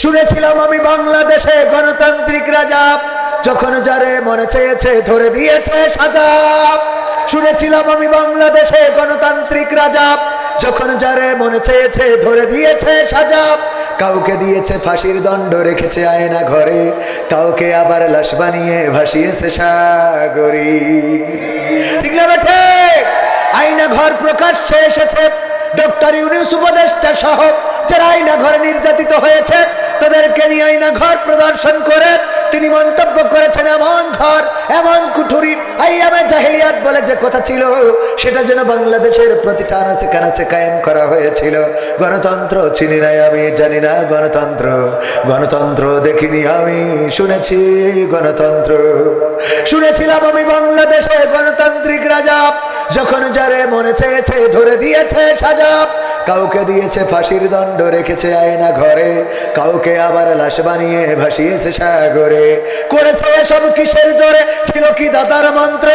শুনেছিলাম আমি বাংলাদেশে গণতান্ত্রিক রাজা। যখন যারে মনে চেয়েছে ধরে দিয়েছে সাজা। শুনেছিলাম আমি বাংলাদেশে গণতান্ত্রিক রাজা। যখন যারে মনে চেয়েছে ধরে দিয়েছে সাজা। কাউকে দিয়েছে ফাঁসির দণ্ড রেখেছে আয়না ঘরে। কাউকে আবার লাশ বানিয়ে ভাসিয়েছে সাগরি। ঠিক না আয়না ঘর প্রকাশ্যে এসেছে। ডক্টর ইউনিস উপদেষ্টা সহ যারা আয়না ঘরে নির্যাতিত হয়েছে তাদেরকে নিয়ে আয়না ঘর প্রদর্শন করে তিনি মন্তব্য করেছেন, এমন ঘর, এমন কুঠুরি জাহিলিয়াত বলে যে কথা ছিল, সেটা যেন বাংলাদেশের প্রতিটা আনাসে কানাসে কায়েম করা হয়েছিল। গণতন্ত্র চিনি নাই আমি, জানি না গণতন্ত্র। গণতন্ত্র দেখিনি আমি, শুনেছি গণতন্ত্র। শুনেছিলাম আমি বাংলাদেশে গণতান্ত্রিক রাজা। যখন যারে মনে চেয়েছে, ধরে দিয়েছে সাজা কাউকে দিয়েছে ফাঁসির দণ্ড, রেখেছে আয়না ঘরে। কাউকে আবার লাশ বানিয়ে ভাসিয়েছে সাগরে। করেছে সব কিসের জোরে? ছিল কি দাদার মন্ত্র?